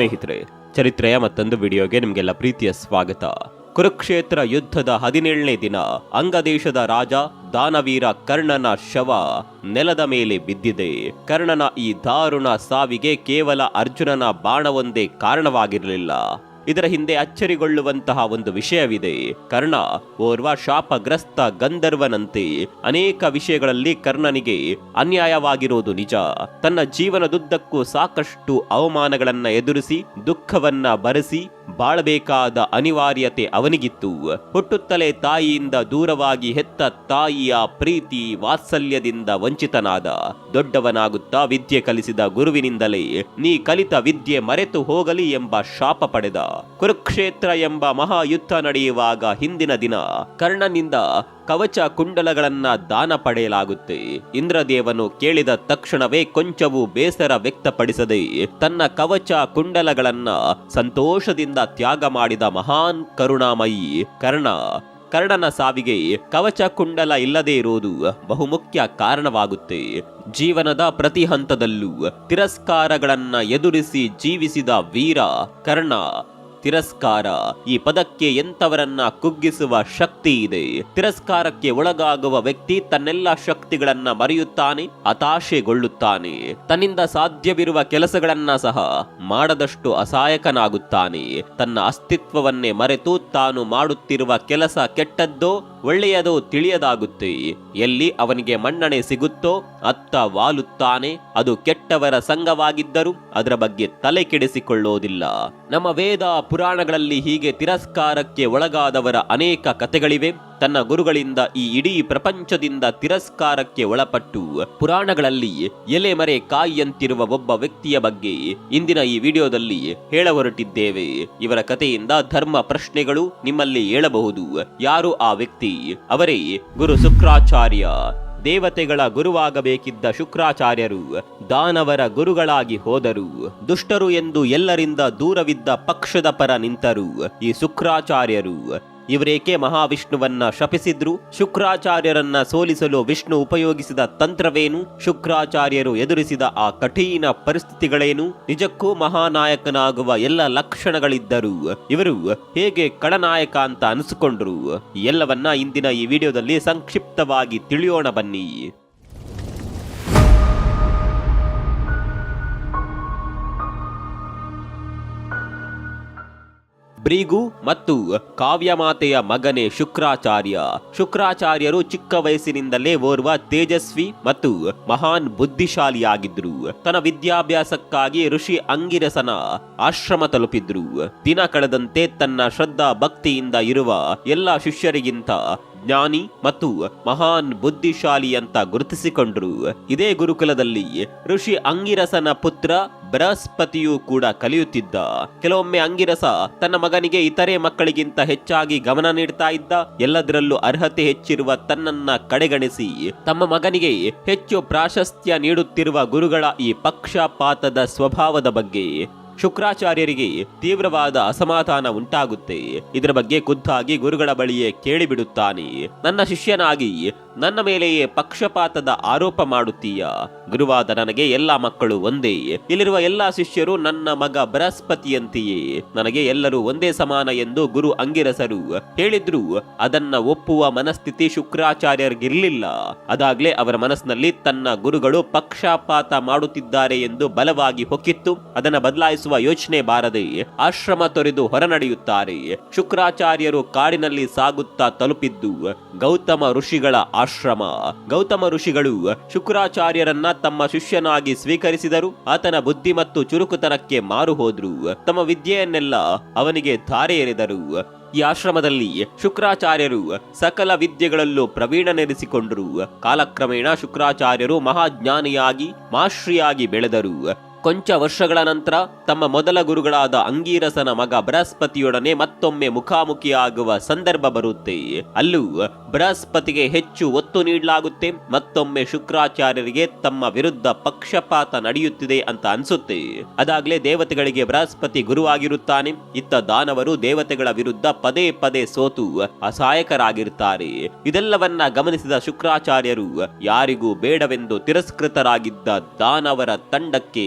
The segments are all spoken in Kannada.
ಸ್ನೇಹಿತರೆ, ಚರಿತ್ರೆಯ ಮತ್ತೊಂದು ವಿಡಿಯೋಗೆ ನಿಮಗೆಲ್ಲ ಪ್ರೀತಿಯ ಸ್ವಾಗತ. ಕುರುಕ್ಷೇತ್ರ ಯುದ್ಧದ ಹದಿನೇಳನೇ ದಿನ, ಅಂಗದೇಶದ ರಾಜ ದಾನವೀರ ಕರ್ಣನ ಶವ ನೆಲದ ಮೇಲೆ ಬಿದ್ದಿದೆ. ಕರ್ಣನ ಈ ದಾರುಣ ಸಾವಿಗೆ ಕೇವಲ ಅರ್ಜುನನ ಬಾಣವೊಂದೇ ಕಾರಣವಾಗಿರಲಿಲ್ಲ. ಇದರ ಹಿಂದೆ ಅಚ್ಚರಿಗೊಳ್ಳುವಂತಹ ಒಂದು ವಿಷಯವಿದೆ. ಕರ್ಣ ಓರ್ವ ಶಾಪಗ್ರಸ್ತ ಗಂಧರ್ವನಂತೆ ಅನೇಕ ವಿಷಯಗಳಲ್ಲಿ ಕರ್ಣನಿಗೆ ಅನ್ಯಾಯವಾಗಿರುವುದು ನಿಜ. ತನ್ನ ಜೀವನದುದ್ದಕ್ಕೂ ಸಾಕಷ್ಟು ಅವಮಾನಗಳನ್ನ ಎದುರಿಸಿ, ದುಃಖವನ್ನ ಬರೆಸಿ, ಬಾಳಬೇಕಾದ ಅನಿವಾರ್ಯತೆ ಅವನಿಗಿತ್ತು. ಹುಟ್ಟುತ್ತಲೇ ತಾಯಿಯಿಂದ ದೂರವಾಗಿ ಹೆತ್ತ ತಾಯಿಯ ಪ್ರೀತಿ ವಾತ್ಸಲ್ಯದಿಂದ ವಂಚಿತನಾದ. ದೊಡ್ಡವನಾಗುತ್ತಾ ವಿದ್ಯೆ ಕಲಿಸಿದ ಗುರುವಿನಿಂದಲೇ, ನೀ ಕಲಿತ ವಿದ್ಯೆ ಮರೆತು ಹೋಗಲಿ ಎಂಬ ಶಾಪ ಪಡೆದ. ಕುರುಕ್ಷೇತ್ರ ಎಂಬ ಮಹಾಯುದ್ಧ ನಡೆಯುವಾಗ ಹಿಂದಿನ ದಿನ ಕರ್ಣನಿಂದ ಕವಚ ಕುಂಡಲಗಳನ್ನ ದಾನ ಪಡೆಯಲಾಗುತ್ತೆ. ಇಂದ್ರದೇವನು ಕೇಳಿದ ತಕ್ಷಣವೇ ಕೊಂಚವೂ ಬೇಸರ ವ್ಯಕ್ತಪಡಿಸದೆ ತನ್ನ ಕವಚ ಕುಂಡಲಗಳನ್ನ ಸಂತೋಷದಿಂದ ತ್ಯಾಗ ಮಾಡಿದ ಮಹಾನ್ ಕರುಣಾಮಯಿ ಕರ್ಣ. ಕರ್ಣನ ಸಾವಿಗೆ ಕವಚ ಕುಂಡಲ ಇಲ್ಲದೆ ಇರುವುದು ಬಹುಮುಖ್ಯ ಕಾರಣವಾಗುತ್ತೆ. ಜೀವನದ ಪ್ರತಿ ಹಂತದಲ್ಲೂ ತಿರಸ್ಕಾರಗಳನ್ನ ಎದುರಿಸಿ ಜೀವಿಸಿದ ವೀರ ಕರ್ಣ. ತಿರಸ್ಕಾರ. ಈ ಪದಕ್ಕೆ ಎಂತವರನ್ನ ಕುಗ್ಗಿಸುವ ಶಕ್ತಿ ಇದೆ. ತಿರಸ್ಕಾರಕ್ಕೆ ಒಳಗಾಗುವ ವ್ಯಕ್ತಿ ತನ್ನೆಲ್ಲ ಶಕ್ತಿಗಳನ್ನ ಮರೆಯುತ್ತಾನೆ, ಹತಾಶೆಗೊಳ್ಳುತ್ತಾನೆ. ತನ್ನಿಂದ ಸಾಧ್ಯವಿರುವ ಕೆಲಸಗಳನ್ನ ಸಹ ಮಾಡದಷ್ಟು ಅಸಹಾಯಕನಾಗುತ್ತಾನೆ. ತನ್ನ ಅಸ್ತಿತ್ವವನ್ನೇ ಮರೆತು ತಾನು ಮಾಡುತ್ತಿರುವ ಕೆಲಸ ಕೆಟ್ಟದ್ದೋ ಒಳ್ಳೆಯದೋ ತಿಳಿಯದಾಗುತ್ತೆ. ಎಲ್ಲಿ ಅವನಿಗೆ ಮನ್ನಣೆ ಸಿಗುತ್ತೋ ಅತ್ತ ವಾಲುತ್ತಾನೆ. ಅದು ಕೆಟ್ಟವರ ಸಂಘವಾಗಿದ್ದರೂ ಅದರ ಬಗ್ಗೆ ತಲೆ ಕೆಡಿಸಿಕೊಳ್ಳೋದಿಲ್ಲ. ನಮ್ಮ ವೇದ ಪುರಾಣಗಳಲ್ಲಿ ಹೀಗೆ ತಿರಸ್ಕಾರಕ್ಕೆ ಒಳಗಾದವರ ಅನೇಕ ಕಥೆಗಳಿವೆ. ತನ್ನ ಗುರುಗಳಿಂದ ಈ ಇಡೀ ಪ್ರಪಂಚದಿಂದ ತಿರಸ್ಕಾರಕ್ಕೆ ಒಳಪಟ್ಟು ಪುರಾಣಗಳಲ್ಲಿ ಎಲೆ ಮರೆ ಕಾಯಿಯಂತಿರುವ ಒಬ್ಬ ವ್ಯಕ್ತಿಯ ಬಗ್ಗೆ ಇಂದಿನ ಈ ವಿಡಿಯೋದಲ್ಲಿ ಹೇಳ ಹೊರಟಿದ್ದೇವೆ ಇವರ ಕಥೆಯಿಂದ ಧರ್ಮ ಪ್ರಶ್ನೆಗಳು ನಿಮ್ಮಲ್ಲಿ ಏಳಬಹುದು. ಯಾರು ಆ ವ್ಯಕ್ತಿ? ಅವರೇ ಗುರು ಶುಕ್ರಾಚಾರ್ಯ. ದೇವತೆಗಳ ಗುರುವಾಗಬೇಕಿದ್ದ ಶುಕ್ರಾಚಾರ್ಯರು ದಾನವರ ಗುರುಗಳಾಗಿ ಹೋದರು. ದುಷ್ಟರು ಎಂದು ಎಲ್ಲರಿಂದ ದೂರವಿದ್ದ ಪಕ್ಷದ ಪರ ನಿಂತರು ಈ ಶುಕ್ರಾಚಾರ್ಯರು. ಇವರೇಕೆ ಮಹಾವಿಷ್ಣುವನ್ನ ಶಪಿಸಿದ್ರು? ಶುಕ್ರಾಚಾರ್ಯರನ್ನ ಸೋಲಿಸಲು ವಿಷ್ಣು ಉಪಯೋಗಿಸಿದ ತಂತ್ರವೇನು? ಶುಕ್ರಾಚಾರ್ಯರು ಎದುರಿಸಿದ ಆ ಕಠಿಣ ಪರಿಸ್ಥಿತಿಗಳೇನು? ನಿಜಕ್ಕೂ ಮಹಾನಾಯಕನಾಗುವ ಎಲ್ಲ ಲಕ್ಷಣಗಳಿದ್ದರು. ಇವರು ಹೇಗೆ ಕಳನಾಯಕ ಅಂತ ಅನಿಸಿಕೊಂಡ್ರು? ಎಲ್ಲವನ್ನ ಇಂದಿನ ಈ ವಿಡಿಯೋದಲ್ಲಿ ಸಂಕ್ಷಿಪ್ತವಾಗಿ ತಿಳಿಯೋಣ ಬನ್ನಿ. ಬ್ರೀಗು ಮತ್ತು ಕಾವ್ಯಮಾತೆಯ ಮಗನೇ ಶುಕ್ರಾಚಾರ್ಯ. ಶುಕ್ರಾಚಾರ್ಯರು ಚಿಕ್ಕ ವಯಸ್ಸಿನಿಂದಲೇ ಓರ್ವ ತೇಜಸ್ವಿ ಮತ್ತು ಮಹಾನ್ ಬುದ್ಧಿಶಾಲಿಯಾಗಿದ್ರು ತನ್ನ ವಿದ್ಯಾಭ್ಯಾಸಕ್ಕಾಗಿ ಋಷಿ ಅಂಗಿರಸನ ಆಶ್ರಮ ತಲುಪಿದ್ರು. ದಿನ ಕಳೆದಂತೆ ತನ್ನ ಶ್ರದ್ಧಾ ಭಕ್ತಿಯಿಂದ ಇರುವ ಎಲ್ಲ ಶಿಷ್ಯರಿಗಿಂತ ಜ್ಞಾನಿ ಮತ್ತು ಮಹಾನ್ ಬುದ್ಧಿಶಾಲಿ ಅಂತ ಗುರುತಿಸಿಕೊಂಡರು. ಇದೇ ಗುರುಕುಲದಲ್ಲಿ ಋಷಿ ಅಂಗಿರಸನ ಪುತ್ರ ಬೃಹಸ್ಪತಿಯು ಕೂಡ ಕಲಿಯುತ್ತಿದ್ದ. ಕೆಲವೊಮ್ಮೆ ಅಂಗಿರಸ ತನ್ನ ಮಗನಿಗೆ ಇತರೆ ಮಕ್ಕಳಿಗಿಂತ ಹೆಚ್ಚಾಗಿ ಗಮನ ನೀಡ್ತಾ ಇದ್ದ. ಎಲ್ಲದರಲ್ಲೂ ಅರ್ಹತೆ ಹೆಚ್ಚಿರುವ ತನ್ನನ್ನ ಕಡೆಗಣಿಸಿ ತಮ್ಮ ಮಗನಿಗೆ ಹೆಚ್ಚು ಪ್ರಾಶಸ್ತ್ಯ ನೀಡುತ್ತಿರುವ ಗುರುಗಳ ಈ ಪಕ್ಷಪಾತದ ಸ್ವಭಾವದ ಬಗ್ಗೆ ಶುಕ್ರಾಚಾರ್ಯರಿಗೆ ತೀವ್ರವಾದ ಅಸಮಾಧಾನ ಉಂಟಾಗುತ್ತೆ. ಇದರ ಬಗ್ಗೆ ಖುದ್ದಾಗಿ ಗುರುಗಳ ಬಳಿಯೇ ಕೇಳಿಬಿಡುತ್ತಾನೆ. ನನ್ನ ಶಿಷ್ಯನಾಗಿ ನನ್ನ ಮೇಲೆಯೇ ಪಕ್ಷಪಾತದ ಆರೋಪ ಮಾಡುತ್ತೀಯ? ಗುರುವಾದ ನನಗೆ ಎಲ್ಲಾ ಮಕ್ಕಳು ಒಂದೇ. ಇಲ್ಲಿರುವ ಎಲ್ಲಾ ಶಿಷ್ಯರು ನನ್ನ ಮಗ ಬೃಹಸ್ಪತಿಯಂತೆಯೇ. ನನಗೆ ಎಲ್ಲರೂ ಒಂದೇ ಸಮಾನ ಎಂದು ಗುರು ಅಂಗಿರಸರು ಹೇಳಿದ್ರು. ಅದನ್ನ ಒಪ್ಪುವ ಮನಸ್ಥಿತಿ ಶುಕ್ರಾಚಾರ್ಯರಿಗಿರ್ಲಿಲ್ಲ. ಅದಾಗ್ಲೇ ಅವರ ಮನಸ್ಸಿನಲ್ಲಿ ತನ್ನ ಗುರುಗಳು ಪಕ್ಷಪಾತ ಮಾಡುತ್ತಿದ್ದಾರೆ ಎಂದು ಬಲವಾಗಿ ಹೊಕ್ಕಿತ್ತು. ಅದನ್ನ ಬದಲಾಯಿಸುವ ಯೋಚನೆ ಬಾರದೆ ಆಶ್ರಮ ತೊರೆದು ಹೊರನಡೆಯುತ್ತಾರೆ. ಶುಕ್ರಾಚಾರ್ಯರು ಕಾಡಿನಲ್ಲಿ ಸಾಗುತ್ತಾ ತಲುಪಿದ್ದು ಗೌತಮ ಋಷಿಗಳ ಆಶ್ರಮ. ಗೌತಮ ಋಷಿಗಳು ಶುಕ್ರಾಚಾರ್ಯರನ್ನ ತಮ್ಮ ಶಿಷ್ಯನಾಗಿ ಸ್ವೀಕರಿಸಿದರು. ಆತನ ಬುದ್ಧಿ ಮತ್ತು ಚುರುಕುತನಕ್ಕೆ ಮಾರು ಹೋದ್ರು. ತಮ್ಮ ವಿದ್ಯೆಯನ್ನೆಲ್ಲ ಅವನಿಗೆ ಧಾರೆ ಎರೆದರು ಈ ಆಶ್ರಮದಲ್ಲಿ ಶುಕ್ರಾಚಾರ್ಯರು ಸಕಲ ವಿದ್ಯೆಗಳಲ್ಲೂ ಪ್ರವೀಣನೆನಿಸಿಕೊಂಡರು. ಕಾಲಕ್ರಮೇಣ ಶುಕ್ರಾಚಾರ್ಯರು ಮಹಾಜ್ಞಾನಿಯಾಗಿ, ಮಾಶ್ರಿಯಾಗಿ ಬೆಳೆದರು. ಕೊಂಚ ವರ್ಷಗಳ ನಂತರ ತಮ್ಮ ಮೊದಲ ಗುರುಗಳಾದ ಅಂಗೀರಸನ ಮಗ ಬೃಹಸ್ಪತಿಯೊಡನೆ ಮತ್ತೊಮ್ಮೆ ಮುಖಾಮುಖಿಯಾಗುವ ಸಂದರ್ಭ ಬರುತ್ತೆ. ಅಲ್ಲೂ ಬೃಹಸ್ಪತಿಗೆ ಹೆಚ್ಚು ಒತ್ತು ನೀಡಲಾಗುತ್ತೆ, ಮತ್ತೊಮ್ಮೆ ಶುಕ್ರಾಚಾರ್ಯರಿಗೆ ತಮ್ಮ ವಿರುದ್ಧ ಪಕ್ಷಪಾತ ನಡೆಯುತ್ತಿದೆ ಅಂತ ಅನಿಸುತ್ತೆ. ಅದಾಗ್ಲೇ ದೇವತೆಗಳಿಗೆ ಬೃಹಸ್ಪತಿ ಗುರುವಾಗಿರುತ್ತಾನೆ. ಇತ್ತ ದಾನವರು ದೇವತೆಗಳ ವಿರುದ್ಧ ಪದೇ ಪದೇ ಸೋತು ಅಸಹಾಯಕರಾಗಿರುತ್ತಾರೆ ಇದೆಲ್ಲವನ್ನ ಗಮನಿಸಿದ ಶುಕ್ರಾಚಾರ್ಯರು, ಯಾರಿಗೂ ಬೇಡವೆಂದು ತಿರಸ್ಕೃತರಾಗಿದ್ದ ದಾನವರ ತಂಡಕ್ಕೆ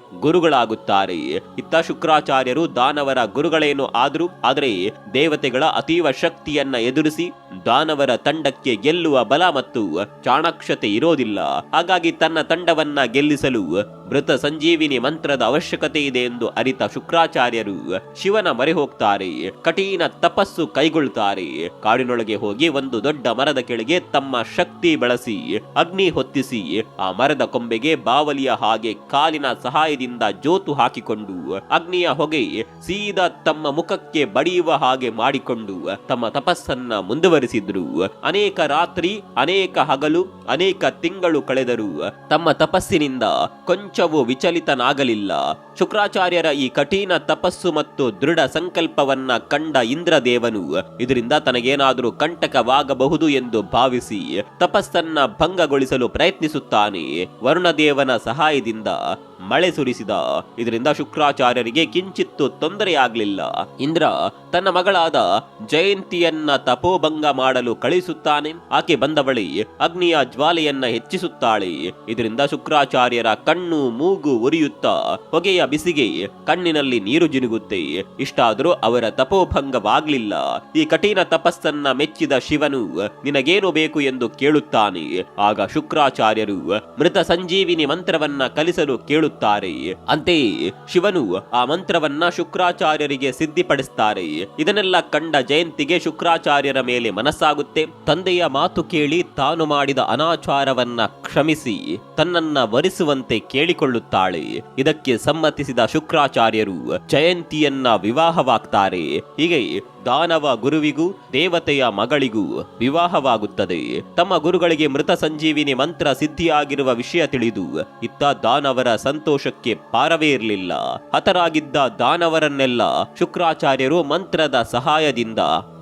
ಗುರುಗಳಾಗುತ್ತಾರೆ. ಇತ್ತ ಶುಕ್ರಾಚಾರ್ಯರು ದಾನವರ ಗುರುಗಳೇನು ಆದರೂ, ಆದರೆ ದೇವತೆಗಳ ಅತೀವ ಶಕ್ತಿಯನ್ನ ಎದುರಿಸಿ ದಾನವರ ತಂಡಕ್ಕೆ ಗೆಲ್ಲುವ ಬಲ ಮತ್ತು ಚಾಣಾಕ್ಷತೆ ಇರೋದಿಲ್ಲ. ಹಾಗಾಗಿ ತನ್ನ ತಂಡವನ್ನ ಗೆಲ್ಲಿಸಲು ಮೃತ ಸಂಜೀವಿನಿ ಮಂತ್ರದ ಅವಶ್ಯಕತೆ ಇದೆ ಎಂದು ಅರಿತ ಶುಕ್ರಾಚಾರ್ಯರು ಶಿವನ ಮೊರೆ ಹೋಗ್ತಾರೆ. ಕಠಿಣ ತಪಸ್ಸು ಕೈಗೊಳ್ಳುತ್ತಾರೆ ಕಾಡಿನೊಳಗೆ ಹೋಗಿ ಒಂದು ದೊಡ್ಡ ಮರದ ಕೆಳಗೆ ತಮ್ಮ ಶಕ್ತಿ ಬಳಸಿ, ಅಗ್ನಿ ಹೊತ್ತಿಸಿ, ಆ ಮರದ ಕೊಂಬೆಗೆ ಬಾವಲಿಯ ಹಾಗೆ ಕಾಲಿನ ಸಹಾಯದಿಂದ ಜೋತು ಹಾಕಿಕೊಂಡು ಅಗ್ನಿಯ ಹೊಗೆ ಸೀದಾ ತಮ್ಮ ಮುಖಕ್ಕೆ ಬಡಿಯುವ ಹಾಗೆ ಮಾಡಿಕೊಂಡು ತಮ್ಮ ತಪಸ್ಸನ್ನ ಮುಂದುವರಿಸಿದ್ರು. ಅನೇಕ ರಾತ್ರಿ, ಅನೇಕ ಹಗಲು, ಅನೇಕ ತಿಂಗಳು ಕಳೆದರು ತಮ್ಮ ತಪಸ್ಸಿನಿಂದ ಕೊಂಚವೂ ವಿಚಲಿತನಾಗಲಿಲ್ಲ. ಶುಕ್ರಾಚಾರ್ಯರ ಈ ಕಠಿಣ ತಪಸ್ಸು ಮತ್ತು ದೃಢ ಸಂಕಲ್ಪವನ್ನ ಕಂಡ ಇಂದ್ರದೇವನು ಇದರಿಂದ ತನಗೇನಾದರೂ ಕಂಟಕವಾಗಬಹುದು ಎಂದು ಭಾವಿಸಿ ತಪಸ್ಸನ್ನ ಭಂಗಗೊಳಿಸಲು ಪ್ರಯತ್ನಿಸುತ್ತಾನೆ. ವರುಣದೇವನ ಸಹಾಯದಿಂದ ಮಳೆ ಸುರಿಸಿದ. ಇದರಿಂದ ಶುಕ್ರಾಚಾರ್ಯರಿಗೆ ಕಿಂಚಿತ್ತು ತೊಂದರೆಯಾಗಲಿಲ್ಲ. ಇಂದ್ರ ತನ್ನ ಮಗಳಾದ ಜಯಂತಿಯನ್ನ ತಪೋಭಂಗ ಮಾಡಲು ಕಳಿಸುತ್ತಾನೆ. ಆಕೆ ಬಂದ ಬಳಿ ಅಗ್ನಿಯ ಜ್ವಾಲೆಯನ್ನ ಹೆಚ್ಚಿಸುತ್ತಾಳೆ. ಇದರಿಂದ ಶುಕ್ರಾಚಾರ್ಯರ ಕಣ್ಣು ಮೂಗು ಉರಿಯುತ್ತಾ, ಹೊಗೆಯ ಬಿಸಿಗೆ ಕಣ್ಣಿನಲ್ಲಿ ನೀರು ಜಿನುಗುತ್ತೆ. ಇಷ್ಟಾದರೂ ಅವರ ತಪೋಭಂಗವಾಗ್ಲಿಲ್ಲ. ಈ ಕಠಿಣ ತಪಸ್ಸನ್ನ ಮೆಚ್ಚಿದ ಶಿವನು ನಿನಗೇನು ಬೇಕು ಎಂದು ಕೇಳುತ್ತಾನೆ. ಆಗ ಶುಕ್ರಾಚಾರ್ಯರು ಮೃತ ಸಂಜೀವಿನಿ ಮಂತ್ರವನ್ನ ಕಲಿಸಲು ಕೇಳುತ್ತಾರೆ. ಅಂತೆಯೇ ಶಿವನು ಆ ಮಂತ್ರವನ್ನ ಶುಕ್ರಾಚಾರ್ಯರಿಗೆ ಸಿದ್ಧಿಪಡಿಸ್ತಾರೆ. ಇದನ್ನೆಲ್ಲ ಕಂಡ ಜಯಂತಿಗೆ ಶುಕ್ರಾಚಾರ್ಯರ ಮೇಲೆ ಮನಸ್ಸಾಗುತ್ತೆ. ತಂದೆಯ ಮಾತು ಕೇಳಿ ತಾನು ಮಾಡಿದ ಅನಾಚಾರವನ್ನ ಕ್ಷಮಿಸಿ, ತನ್ನನ್ನ ವರಿಸುವಂತೆ ಕೇಳಿಕೊಳ್ಳುತ್ತಾಳೆ. ಇದಕ್ಕೆ ಸಮ್ಮತಿಸಿದ ಶುಕ್ರಾಚಾರ್ಯರು ಜಯಂತಿಯನ್ನ ವಿವಾಹವಾಗ್ತಾರೆ. ಹೀಗೆ ದಾನವ ಗುರುವಿಗೂ ದೇವತೆಯ ಮಗಳಿಗೂ ವಿವಾಹವಾಗುತ್ತದೆ. ತಮ್ಮ ಗುರುಗಳಿಗೆ ಮೃತ ಸಂಜೀವಿನಿ ಮಂತ್ರ ಸಿದ್ಧಿಯಾಗಿರುವ ವಿಷಯ ತಿಳಿದು ಇತ್ತ ದಾನವರ ಸಂತೋಷಕ್ಕೆ ಪಾರವೇ ಇರಲಿಲ್ಲ ಹತರಾಗಿದ್ದ ದಾನವರನ್ನೆಲ್ಲ ಶುಕ್ರಾಚಾರ್ಯರು ಮಂತ್ರದ ಸಹಾಯದಿಂದ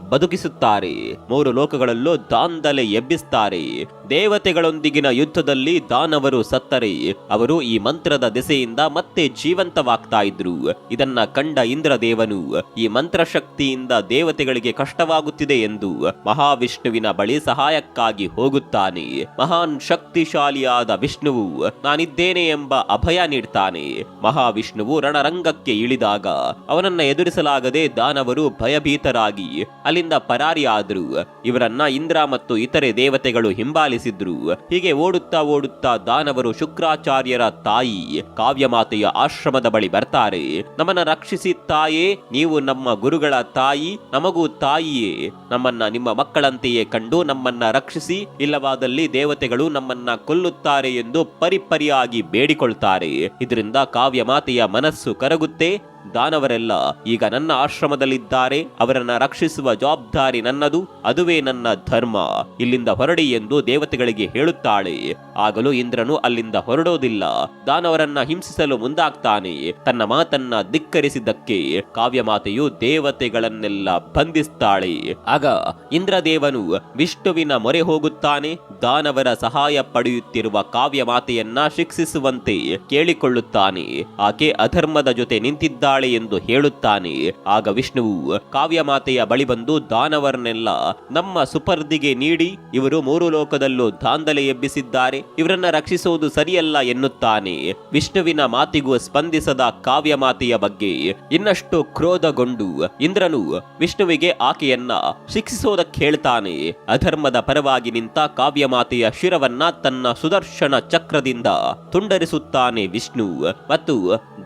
ಬದುಕಿಸುತ್ತಾರೆ. ಮೂರು ಲೋಕಗಳಲ್ಲೂ ದಾಂದಲೆ ಎಬ್ಬಿಸ್ತಾರೆ. ದೇವತೆಗಳೊಂದಿಗಿನ ಯುದ್ಧದಲ್ಲಿ ದಾನವರು ಸತ್ತರೆ. ಅವರು ಈ ಮಂತ್ರದ ದೆಸೆಯಿಂದ ಮತ್ತೆ ಜೀವಂತವಾಗ್ತಾ ಇದ್ರು. ಇದನ್ನ ಕಂಡ ಇಂದ್ರದೇವನು, ಈ ಮಂತ್ರಶಕ್ತಿಯಿಂದ ದೇವತೆಗಳಿಗೆ ಕಷ್ಟವಾಗುತ್ತಿದೆ ಎಂದು ಮಹಾವಿಷ್ಣುವಿನ ಬಳಿ ಸಹಾಯಕ್ಕಾಗಿ ಹೋಗುತ್ತಾನೆ. ಮಹಾನ್ ಶಕ್ತಿಶಾಲಿಯಾದ ವಿಷ್ಣುವು, ನಾನಿದ್ದೇನೆ ಎಂಬ ಅಭಯ ನೀಡ್ತಾನೆ. ಮಹಾವಿಷ್ಣುವು ರಣರಂಗಕ್ಕೆ ಇಳಿದಾಗ ಅವನನ್ನ ಎದುರಿಸಲಾಗದೆ ದಾನವರು ಭಯಭೀತರಾಗಿ ಅಲ್ಲಿಂದ ಪರಾರಿಯಾದ್ರು. ಇವರನ್ನ ಇಂದ್ರ ಮತ್ತು ಇತರೆ ದೇವತೆಗಳು ಹಿಂಬಾಲಿಸಿದ್ರು ಹೀಗೆ ಓಡುತ್ತಾ ಓಡುತ್ತಾ ದಾನವರು ಶುಕ್ರಾಚಾರ್ಯರ ತಾಯಿ ಕಾವ್ಯಮಾತೆಯ ಆಶ್ರಮದ ಬಳಿ ಬರ್ತಾರೆ. ನಮ್ಮನ್ನ ರಕ್ಷಿಸಿ ತಾಯೇ, ನೀವು ನಮ್ಮ ಗುರುಗಳ ತಾಯಿ, ನಮಗೂ ತಾಯಿಯೇ. ನಮ್ಮನ್ನ ನಿಮ್ಮ ಮಕ್ಕಳಂತೆಯೇ ಕಂಡು ನಮ್ಮನ್ನ ರಕ್ಷಿಸಿ, ಇಲ್ಲವಾದಲ್ಲಿ ದೇವತೆಗಳು ನಮ್ಮನ್ನ ಕೊಲ್ಲುತ್ತಾರೆ ಎಂದು ಪರಿಪರಿಯಾಗಿ ಬೇಡಿಕೊಳ್ತಾರೆ. ಇದರಿಂದ ಕಾವ್ಯಮಾತೆಯ ಮನಸ್ಸು ಕರಗುತ್ತೆ. ದಾನವರೆಲ್ಲ ಈಗ ನನ್ನ ಆಶ್ರಮದಲ್ಲಿದ್ದಾರೆ, ಅವರನ್ನ ರಕ್ಷಿಸುವ ಜವಾಬ್ದಾರಿ ನನ್ನದು, ಅದುವೇ ನನ್ನ ಧರ್ಮ. ಇಲ್ಲಿಂದ ಹೊರಡಿ ಎಂದು ದೇವತೆಗಳಿಗೆ ಹೇಳುತ್ತಾಳೆ. ಆಗಲೂ ಇಂದ್ರನು ಅಲ್ಲಿಂದ ಹೊರಡೋದಿಲ್ಲ. ದಾನವರನ್ನ ಹಿಂಸಿಸಲು ಮುಂದಾಗ್ತಾನೆ. ತನ್ನ ಮಾತನ್ನ ಧಿಕ್ಕರಿಸಿದ್ದಕ್ಕೆ ಕಾವ್ಯಮಾತೆಯು ದೇವತೆಗಳನ್ನೆಲ್ಲ ಬಂಧಿಸ್ತಾಳೆ. ಆಗ ಇಂದ್ರದೇವನು ವಿಷ್ಣುವಿನ ಮೊರೆ ಹೋಗುತ್ತಾನೆ. ದಾನವರ ಸಹಾಯ ಪಡೆಯುತ್ತಿರುವ ಕಾವ್ಯಮಾತೆಯನ್ನ ಶಿಕ್ಷಿಸುವಂತೆ ಕೇಳಿಕೊಳ್ಳುತ್ತಾನೆ. ಆಕೆ ಅಧರ್ಮದ ಜೊತೆ ನಿಂತಿದ್ದಾಳೆ ಎಂದು ಹೇಳುತ್ತಾನೆ. ಆಗ ವಿಷ್ಣುವು ಕಾವ್ಯಮಾತೆಯ ಬಳಿ ಬಂದು ದಾನವರನ್ನೆಲ್ಲ ನಮ್ಮ ಸುಪರ್ದಿಗೆ ನೀಡಿ, ಇವರು ಮೂರು ಲೋಕದಲ್ಲೂ ದಾಂಧಲೆ ಎಬ್ಬಿಸಿದ್ದಾರೆ, ಇವರನ್ನ ರಕ್ಷಿಸುವುದು ಸರಿಯಲ್ಲ ಎನ್ನುತ್ತಾನೆ. ವಿಷ್ಣುವಿನ ಮಾತಿಗೂ ಸ್ಪಂದಿಸದ ಕಾವ್ಯಮಾತೆಯ ಬಗ್ಗೆ ಇನ್ನಷ್ಟು ಕ್ರೋಧಗೊಂಡು ಇಂದ್ರನು ವಿಷ್ಣುವಿಗೆ ಆಕೆಯನ್ನ ಶಿಕ್ಷಿಸೋದಕ್ಕೆ ಹೇಳ್ತಾನೆ. ಅಧರ್ಮದ ಪರವಾಗಿ ನಿಂತ ಕಾವ್ಯಮಾತೆಯ ಶಿರವನ್ನ ತನ್ನ ಸುದರ್ಶನ ಚಕ್ರದಿಂದ ತುಂಡರಿಸುತ್ತಾನೆ ವಿಷ್ಣು. ಮತ್ತು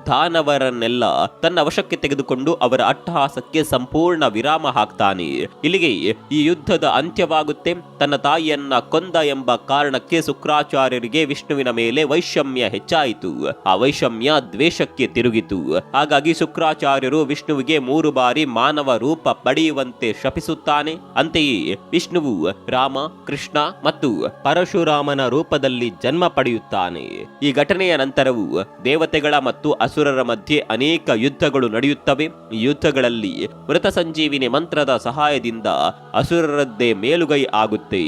ದಾನವರನ್ನೆಲ್ಲ ತನ್ನ ವಶಕ್ಕೆ ತೆಗೆದುಕೊಂಡು ಅವರ ಅಟ್ಟಹಾಸಕ್ಕೆ ಸಂಪೂರ್ಣ ವಿರಾಮ ಹಾಕ್ತಾನೆ. ಇಲ್ಲಿಗೆ ಈ ಯುದ್ಧದ ಅಂತ್ಯವಾಗುತ್ತೆ. ತನ್ನ ತಾಯಿಯನ್ನ ಕೊಂದ ಎಂಬ ಕಾರಣಕ್ಕೆ ಶುಕ್ರಾಚಾರ್ಯರಿಗೆ ವಿಷ್ಣುವಿನ ಮೇಲೆ ವೈಷಮ್ಯ ಹೆಚ್ಚಾಯಿತು. ಆ ವೈಷಮ್ಯ ದ್ವೇಷಕ್ಕೆ ತಿರುಗಿತು. ಹಾಗಾಗಿ ಶುಕ್ರಾಚಾರ್ಯರು ವಿಷ್ಣುವಿಗೆ ಮೂರು ಬಾರಿ ಮಾನವ ರೂಪ ಪಡೆಯುವಂತೆ ಶಪಿಸುತ್ತಾನೆ. ಅಂತೆಯೇ ವಿಷ್ಣುವು ರಾಮ, ಕೃಷ್ಣ ಮತ್ತು ಪರಶುರಾಮನ ರೂಪದಲ್ಲಿ ಜನ್ಮ ಪಡೆಯುತ್ತಾನೆ. ಈ ಘಟನೆಯ ನಂತರವೂ ದೇವತೆಗಳ ಮತ್ತು ಅಸುರರ ಮಧ್ಯೆ ಅನೇಕ ಯುದ್ಧಗಳು ನಡೆಯುತ್ತವೆ. ಯುದ್ಧಗಳಲ್ಲಿ ಮೃತ ಸಂಜೀವಿನಿ ಮಂತ್ರದ ಸಹಾಯದಿಂದ ಅಸುರರದ್ದೇ ಮೇಲುಗೈ ಆಗುತ್ತೆ.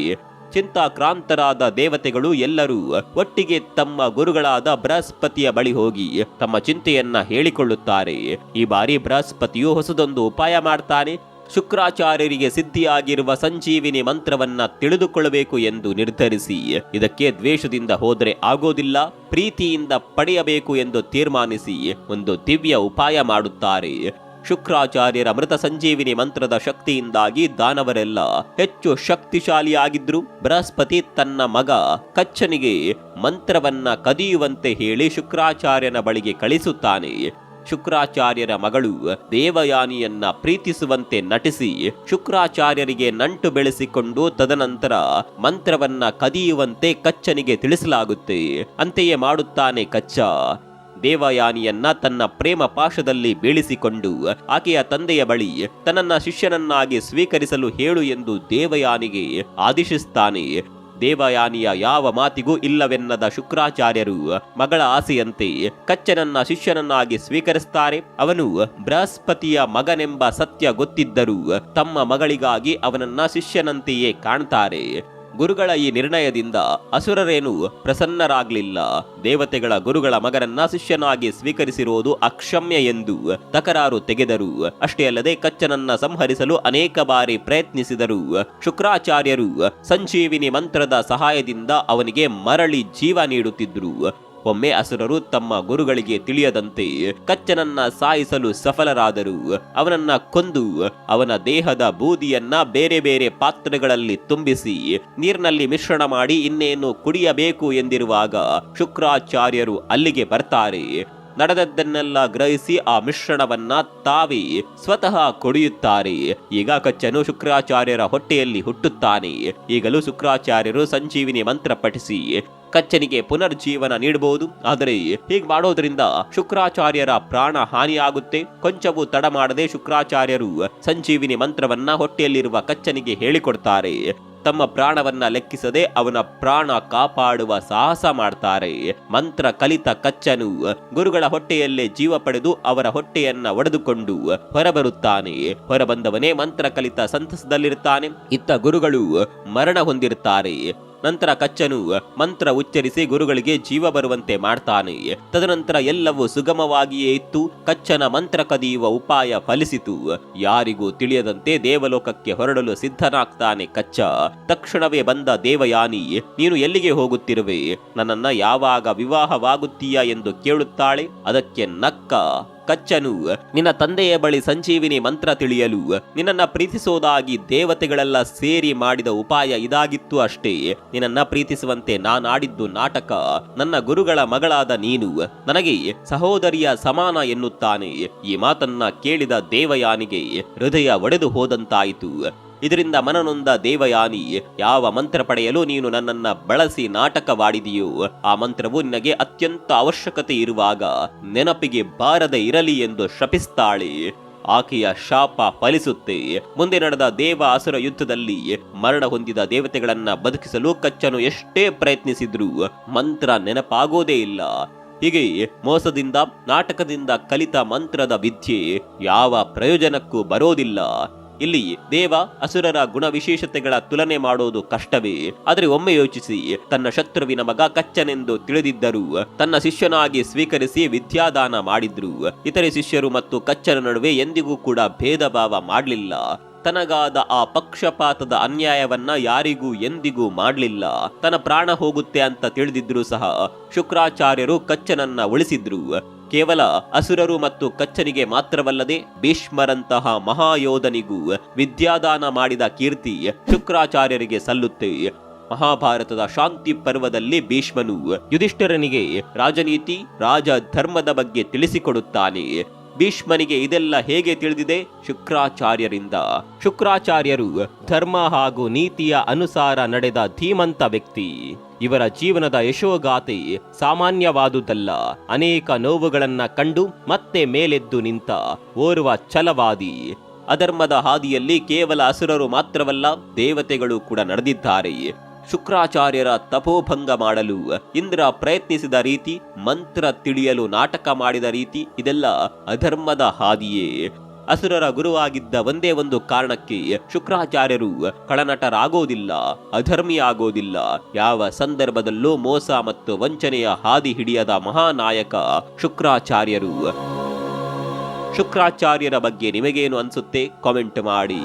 ಚಿಂತಾಕ್ರಾಂತರಾದ ದೇವತೆಗಳು ಎಲ್ಲರೂ ಒಟ್ಟಿಗೆ ತಮ್ಮ ಗುರುಗಳಾದ ಬೃಹಸ್ಪತಿಯ ಬಳಿ ಹೋಗಿ ತಮ್ಮ ಚಿಂತೆಯನ್ನ ಹೇಳಿಕೊಳ್ಳುತ್ತಾರೆ. ಈ ಬಾರಿ ಬೃಹಸ್ಪತಿಯು ಹೊಸದೊಂದು ಉಪಾಯ ಮಾಡ್ತಾನೆ. ಶುಕ್ರಾಚಾರ್ಯರಿಗೆ ಸಿದ್ಧಿಯಾಗಿರುವ ಸಂಜೀವಿನಿ ಮಂತ್ರವನ್ನ ತಿಳಿದುಕೊಳ್ಳಬೇಕು ಎಂದು ನಿರ್ಧರಿಸಿ. ಇದಕ್ಕೆ ದ್ವೇಷದಿಂದ ಹೋದರೆ ಆಗೋದಿಲ್ಲ, ಪ್ರೀತಿಯಿಂದ ಪಡೆಯಬೇಕು ಎಂದು ತೀರ್ಮಾನಿಸಿ ಒಂದು ದಿವ್ಯ ಉಪಾಯ ಮಾಡುತ್ತಾರೆ. ಶುಕ್ರಾಚಾರ್ಯರ ಮೃತ ಸಂಜೀವಿನಿ ಮಂತ್ರದ ಶಕ್ತಿಯಿಂದಾಗಿ ದಾನವರೆಲ್ಲ ಹೆಚ್ಚು ಶಕ್ತಿಶಾಲಿಯಾಗಿದ್ರು. ಬೃಹಸ್ಪತಿ ತನ್ನ ಮಗ ಕಚ್ಚನಿಗೆ ಮಂತ್ರವನ್ನ ಕದಿಯುವಂತೆ ಹೇಳಿ ಶುಕ್ರಾಚಾರ್ಯನ ಬಳಿಗೆ ಕಳಿಸುತ್ತಾನೆ. ಶುಕ್ರಾಚಾರ್ಯರ ಮಗಳು ದೇವಯಾನಿಯನ್ನ ಪ್ರೀತಿಸುವಂತೆ ನಟಿಸಿ ಶುಕ್ರಾಚಾರ್ಯರಿಗೆ ನಂಟು ಬೆಳೆಸಿಕೊಂಡು ತದನಂತರ ಮಂತ್ರವನ್ನ ಕದಿಯುವಂತೆ ಕಚ್ಚನಿಗೆ ತಿಳಿಸಲಾಗುತ್ತೆ. ಅಂತೆಯೇ ಮಾಡುತ್ತಾನೆ ಕಚ್ಚ. ದೇವಯಾನಿಯನ್ನ ತನ್ನ ಪ್ರೇಮ ಪಾಶದಲ್ಲಿ ಬೀಳಿಸಿಕೊಂಡು ಆಕೆಯ ತಂದೆಯ ಬಳಿ ತನ್ನನ್ನ ಶಿಷ್ಯನನ್ನಾಗಿ ಸ್ವೀಕರಿಸಲು ಹೇಳು ಎಂದು ದೇವಯಾನಿಗೆ ಆದೇಶಿಸ್ತಾನೆ. ದೇವಯಾನಿಯ ಯಾವ ಮಾತಿಗೂ ಇಲ್ಲವೆನ್ನದ ಶುಕ್ರಾಚಾರ್ಯರು ಮಗಳ ಆಸೆಯಂತೆ ಕಚ್ಚನನ್ನ ಶಿಷ್ಯನನ್ನಾಗಿ ಸ್ವೀಕರಿಸ್ತಾರೆ. ಅವನು ಬೃಹಸ್ಪತಿಯ ಮಗನೆಂಬ ಸತ್ಯ ಗೊತ್ತಿದ್ದರೂ ತಮ್ಮ ಮಗಳಿಗಾಗಿ ಅವನನ್ನ ಶಿಷ್ಯನಂತೆಯೇ ಕಾಣ್ತಾರೆ. ಗುರುಗಳ ಈ ನಿರ್ಣಯದಿಂದ ಅಸುರರೇನು ಪ್ರಸನ್ನರಾಗಲಿಲ್ಲ. ದೇವತೆಗಳ ಗುರುಗಳ ಮಗನನ್ನ ಶಿಷ್ಯನಾಗಿ ಸ್ವೀಕರಿಸಿರುವುದು ಅಕ್ಷಮ್ಯ ಎಂದು ತಕರಾರು ತೆಗೆದರು. ಅಷ್ಟೇ ಅಲ್ಲದೆ ಕಚ್ಚನನ್ನ ಸಂಹರಿಸಲು ಅನೇಕ ಬಾರಿ ಪ್ರಯತ್ನಿಸಿದರು. ಶುಕ್ರಾಚಾರ್ಯರು ಸಂಜೀವಿನಿ ಮಂತ್ರದ ಸಹಾಯದಿಂದ ಅವನಿಗೆ ಮರಳಿ ಜೀವ ನೀಡುತ್ತಿದ್ರು. ಒಮ್ಮೆ ಅಸುರರು ತಮ್ಮ ಗುರುಗಳಿಗೆ ತಿಳಿಯದಂತೆ ಕಚ್ಚನನ್ನ ಸಾಯಿಸಲು ಸಫಲರಾದರು. ಅವನನ್ನ ಕೊಂದು, ಅವನ ದೇಹದ ಬೂದಿಯನ್ನ ಬೇರೆ ಬೇರೆ ಪಾತ್ರೆಗಳಲ್ಲಿ ತುಂಬಿಸಿ, ನೀರಿನಲ್ಲಿ ಮಿಶ್ರಣ ಮಾಡಿ ಇನ್ನೇನು ಕುಡಿಯಬೇಕು ಎಂದಿರುವಾಗ ಶುಕ್ರಾಚಾರ್ಯರು ಅಲ್ಲಿಗೆ ಬರ್ತಾರೆ. ನಡೆದದ್ದನ್ನೆಲ್ಲ ಗ್ರಹಿಸಿ ಆ ಮಿಶ್ರಣವನ್ನ ತಾವೇ ಸ್ವತಃ ಕುಡಿಯುತ್ತಾರೆ. ಈಗ ಕಚ್ಚನು ಶುಕ್ರಾಚಾರ್ಯರ ಹೊಟ್ಟೆಯಲ್ಲಿ ಹುಟ್ಟುತ್ತಾನೆ. ಈಗಲೂ ಶುಕ್ರಾಚಾರ್ಯರು ಸಂಜೀವಿನಿ ಮಂತ್ರ ಪಠಿಸಿ ಕಚ್ಚನಿಗೆ ಪುನರ್ಜೀವನ ನೀಡಬಹುದು. ಆದರೆ ಹೀಗೆ ಮಾಡೋದ್ರಿಂದ ಶುಕ್ರಾಚಾರ್ಯರ ಪ್ರಾಣ ಹಾನಿಯಾಗುತ್ತೆ. ಕೊಂಚವೂ ತಡ ಮಾಡದೆ ಶುಕ್ರಾಚಾರ್ಯರು ಸಂಜೀವಿನಿ ಮಂತ್ರವನ್ನ ಹೊಟ್ಟೆಯಲ್ಲಿರುವ ಕಚ್ಚನಿಗೆ ಹೇಳಿಕೊಡ್ತಾರೆ. ತಮ್ಮ ಪ್ರಾಣವನ್ನ ಲೆಕ್ಕಿಸದೆ ಅವನ ಪ್ರಾಣ ಕಾಪಾಡುವ ಸಾಹಸ ಮಾಡ್ತಾರೆ. ಮಂತ್ರ ಕಲಿತ ಕಚ್ಚನು ಗುರುಗಳ ಹೊಟ್ಟೆಯಲ್ಲೇ ಜೀವ ಪಡೆದು ಅವರ ಹೊಟ್ಟೆಯನ್ನ ಒಡೆದುಕೊಂಡು ಹೊರಬರುತ್ತಾನೆ. ಹೊರಬಂದವನೇ ಮಂತ್ರ ಕಲಿತ ಸಂತಸದಲ್ಲಿರುತ್ತಾನೆ ಇತ್ತ ಗುರುಗಳು ಮರಣ ಹೊಂದಿರುತ್ತಾರೆ ನಂತರ ಕಚ್ಚನು ಮಂತ್ರ ಉಚ್ಚರಿಸಿ ಗುರುಗಳಿಗೆ ಜೀವ ಬರುವಂತೆ ಮಾಡ್ತಾನೆ. ತದನಂತರ ಎಲ್ಲವೂ ಸುಗಮವಾಗಿಯೇ ಇತ್ತು. ಕಚ್ಚನ ಮಂತ್ರ ಕದಿಯುವ ಉಪಾಯ ಫಲಿಸಿತು. ಯಾರಿಗೂ ತಿಳಿಯದಂತೆ ದೇವಲೋಕಕ್ಕೆ ಹೊರಡಲು ಸಿದ್ಧನಾಗ್ತಾನೆ ಕಚ್ಚ. ತಕ್ಷಣವೇ ಬಂದ ದೇವಯಾನಿ, ನೀನು ಎಲ್ಲಿಗೆ ಹೋಗುತ್ತಿರುವೆ? ನನ್ನನ್ನ ಯಾವಾಗ ವಿವಾಹವಾಗುತ್ತೀಯಾ ಎಂದು ಕೇಳುತ್ತಾಳೆ? ಅದಕ್ಕೆ ನಕ್ಕ. ಕಚ್ಚನು, ನಿನ್ನ ತಂದೆಯ ಬಳಿ ಸಂಜೀವಿನಿ ಮಂತ್ರ ತಿಳಿಯಲು, ನಿನ್ನನ್ನ ಪ್ರೀತಿಸೋದಾಗಿ ದೇವತೆಗಳೆಲ್ಲ ಸೇರಿ ಮಾಡಿದ ಉಪಾಯ ಇದಾಗಿತ್ತು ಅಷ್ಟೇ. ನಿನ್ನನ್ನ ಪ್ರೀತಿಸುವಂತೆ ನಾನಾಡಿದ್ದು ನಾಟಕ, ನನ್ನ ಗುರುಗಳ ಮಗಳಾದ ನೀನು, ನನಗೆ ಸಹೋದರಿಯ ಸಮಾನ ಎನ್ನುತ್ತಾನೆ. ಈ ಮಾತನ್ನ ಕೇಳಿದ ದೇವಯಾನಿಗೆ ಹೃದಯ ಒಡೆದು ಹೋದಂತಾಯಿತು. ಇದರಿಂದ ಮನನೊಂದ ದೇವಯಾನಿ, ಯಾವ ಮಂತ್ರ ಪಡೆಯಲು ನೀನು ನನ್ನನ್ನ ಬಳಸಿ ನಾಟಕವಾಡಿದೆಯೋ? ಆ ಮಂತ್ರವು ನಿನಗೆ ಅತ್ಯಂತ ಅವಶ್ಯಕತೆ ಇರುವಾಗ ನೆನಪಿಗೆ ಬಾರದೆ ಇರಲಿ ಎಂದು ಶಪಿಸ್ತಾಳೆ. ಆಕೆಯ ಶಾಪ ಫಲಿಸುತ್ತೆ. ಮುಂದೆ ನಡೆದ ದೇವ ಅಸುರ ಯುದ್ಧದಲ್ಲಿ ಮರಣ ಹೊಂದಿದ ದೇವತೆಗಳನ್ನ ಬದುಕಿಸಲು ಕಚ್ಚನು ಎಷ್ಟೇ ಪ್ರಯತ್ನಿಸಿದ್ರೂ ಮಂತ್ರ ನೆನಪಾಗೋದೇ ಇಲ್ಲ. ಹೀಗೆ ಮೋಸದಿಂದ, ನಾಟಕದಿಂದ ಕಲಿತ ಮಂತ್ರದ ವಿದ್ಯೆ ಯಾವ ಪ್ರಯೋಜನಕ್ಕೂ ಬರೋದಿಲ್ಲ. ಇಲ್ಲಿ ದೇವ ಅಸುರರ ಗುಣ ವಿಶೇಷತೆಗಳ ತುಲನೆ ಮಾಡೋದು ಕಷ್ಟವೇ. ಆದರೆ ಒಮ್ಮೆ ಯೋಚಿಸಿ, ತನ್ನ ಶತ್ರುವಿನ ಮಗ ಕಚ್ಚನೆಂದು ತಿಳಿದಿದ್ದರೂ, ತನ್ನ ಶಿಷ್ಯನಾಗಿ ಸ್ವೀಕರಿಸಿ ವಿದ್ಯಾದಾನ ಮಾಡಿದ್ರು. ಇತರೆ ಶಿಷ್ಯರು ಮತ್ತು ಕಚ್ಚನ ನಡುವೆ ಎಂದಿಗೂ ಕೂಡ ಭೇದ ಭಾವ ಮಾಡಲಿಲ್ಲ. ತನಗಾದ ಆ ಪಕ್ಷಪಾತದ ಅನ್ಯಾಯವನ್ನ ಯಾರಿಗೂ ಎಂದಿಗೂ ಮಾಡಲಿಲ್ಲ. ತನ್ನ ಪ್ರಾಣ ಹೋಗುತ್ತೆ ಅಂತ ತಿಳಿದಿದ್ರು ಸಹ ಶುಕ್ರಾಚಾರ್ಯರು ಕಚ್ಚನನ್ನ ಉಳಿಸಿದ್ರು. ಕೇವಲ ಅಸುರರು ಮತ್ತು ಕಚ್ಚರಿಗೆ ಮಾತ್ರವಲ್ಲದೆ ಭೀಷ್ಮರಂತಹ ಮಹಾಯೋಧನಿಗೂ ವಿದ್ಯಾದಾನ ಮಾಡಿದ ಕೀರ್ತಿ ಶುಕ್ರಾಚಾರ್ಯರಿಗೆ ಸಲ್ಲುತ್ತೆ. ಮಹಾಭಾರತದ ಶಾಂತಿ ಪರ್ವದಲ್ಲಿ ಭೀಷ್ಮನು ಯುಧಿಷ್ಠರನಿಗೆ ರಾಜನೀತಿ, ರಾಜ ಧರ್ಮದ ಬಗ್ಗೆ ತಿಳಿಸಿಕೊಡುತ್ತಾನೆ. ಭೀಷ್ಮನಿಗೆ ಇದೆಲ್ಲ ಹೇಗೆ ತಿಳಿದಿದೆ? ಶುಕ್ರಾಚಾರ್ಯರಿಂದ. ಶುಕ್ರಾಚಾರ್ಯರು ಧರ್ಮ ಹಾಗೂ ನೀತಿಯ ಅನುಸಾರ ನಡೆದ ಧೀಮಂತ ವ್ಯಕ್ತಿ. ಇವರ ಜೀವನದ ಯಶೋಗಾಥೆ ಸಾಮಾನ್ಯವಾದುದಲ್ಲ. ಅನೇಕ ನೋವುಗಳನ್ನ ಕಂಡು ಮತ್ತೆ ಮೇಲೆದ್ದು ನಿಂತ ಓರ್ವ ಛಲವಾದಿ. ಅಧರ್ಮದ ಹಾದಿಯಲ್ಲಿ ಕೇವಲ ಅಸುರರು ಮಾತ್ರವಲ್ಲ, ದೇವತೆಗಳು ಕೂಡ ನಡೆದಿದ್ದಾರೆ. ಶುಕ್ರಾಚಾರ್ಯರ ತಪೋಭಂಗ ಮಾಡಲು ಇಂದ್ರ ಪ್ರಯತ್ನಿಸಿದ ರೀತಿ, ಮಂತ್ರ ತಿಳಿಯಲು ನಾಟಕ ಮಾಡಿದ ರೀತಿ ಇದೆಲ್ಲ ಅಧರ್ಮದ ಹಾದಿಯೇ. ಅಸುರರ ಗುರುವಾಗಿದ್ದ ಒಂದೇ ಒಂದು ಕಾರಣಕ್ಕೆ ಶುಕ್ರಾಚಾರ್ಯರು ಕಳನಟರಾಗೋದಿಲ್ಲ ಅಧರ್ಮಿಯಾಗೋದಿಲ್ಲ. ಯಾವ ಸಂದರ್ಭದಲ್ಲೂ ಮೋಸ ಮತ್ತು ವಂಚನೆಯ ಹಾದಿ ಹಿಡಿಯದ ಮಹಾನಾಯಕ ಶುಕ್ರಾಚಾರ್ಯರು. ಶುಕ್ರಾಚಾರ್ಯರ ಬಗ್ಗೆ ನಿಮಗೇನು ಅನ್ಸುತ್ತೆ? ಕಾಮೆಂಟ್ ಮಾಡಿ.